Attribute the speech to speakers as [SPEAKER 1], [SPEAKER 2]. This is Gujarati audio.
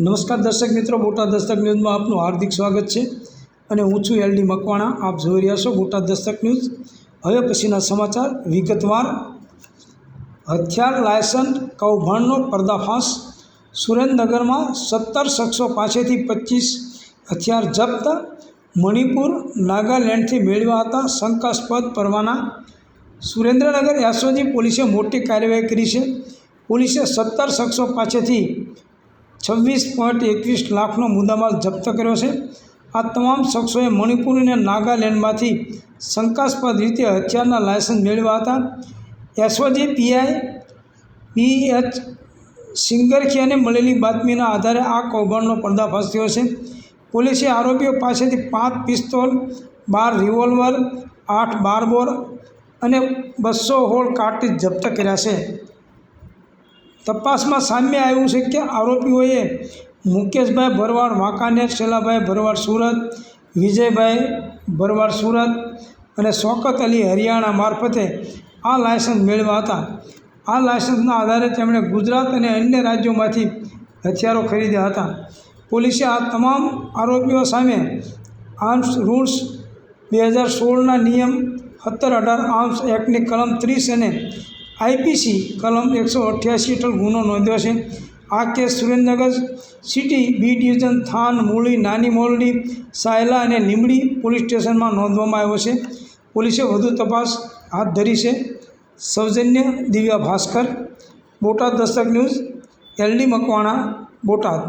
[SPEAKER 1] નમસ્કાર દર્શક મિત્રો, બોટાદ દસ્તક ન્યૂઝમાં આપનું હાર્દિક સ્વાગત છે અને હું છું એલડી મકવાણા. આપ જોઈ રહ્યા છો બોટાદ દસ્તક ન્યૂઝ. હવે પછીના સમાચાર. વિગતવાર, હથિયાર લાયસન્સ કૌભાંડનો પર્દાફાશ. સુરેન્દ્રનગરમાં સત્તર શખ્સો પાસેથી પચીસ હથિયાર જપ્ત. મણિપુર, નાગાલેન્ડથી મેળવ્યા હતા શંકાસ્પદ પરવાના. સુરેન્દ્રનગર એસઓજી પોલીસે મોટી કાર્યવાહી કરી છે. પોલીસે સત્તર શખ્સો પાસેથી છવ્વીસ પોઈન્ટ એકવીસ લાખનો મુદ્દામાલ જપ્ત કર્યો છે. આ તમામ શખ્સોએ મણિપુર અને નાગાલેન્ડમાંથી શંકાસ્પદ રીતે હથિયારના લાયસન્સ મેળવ્યા હતા. એસઓજી, પીઆઈ પી એચ સિંગરખિયાને મળેલી બાતમીના આધારે આ કૌભાંડનો પર્દાફાશ થયો છે. પોલીસે આરોપીઓ પાસેથી પાંચ પિસ્તોલ, બાર રિવોલ્વર, આઠ બારબોર અને બસો હોળ કાર્ટ્રીજ જપ્ત કર્યા છે. તપાસમાં સામે આવ્યું છે કે આરોપીઓએ મુકેશભાઈ ભરવાડ, વાંકાનેર, શેલાભાઈ ભરવાડ, સુરત, વિજયભાઈ ભરવાડ, સુરત અને શોકત અલી હરિયાણા મારફતે આ લાયસન્સ મેળવ્યા હતા. આ લાયસન્સના આધારે તેમણે ગુજરાત અને અન્ય રાજ્યોમાંથી હથિયારો ખરીદ્યા હતા. પોલીસે આ તમામ આરોપીઓ સામે આર્મ્સ રૂલ્સ બે હજાર સોળના નિયમ સત્તર અઢાર આર્મ્સ એક્ટની કલમ ત્રીસ અને આઈપીસી કલમ એકસો અઠ્યાસી હેઠળ ગુનો નોંધ્યો છે. આ case Surendranagar city B division Than, Muli, Nani Mordi, Sayla અને લીંબડી પોલીસ સ્ટેશનમાં નોંધવામાં આવ્યો છે. પોલીસે વધુ તપાસ હાથ ધરી છે. સૌજન્ય Divya Bhaskar, Botad Dastak news, L D Makwana, Botad.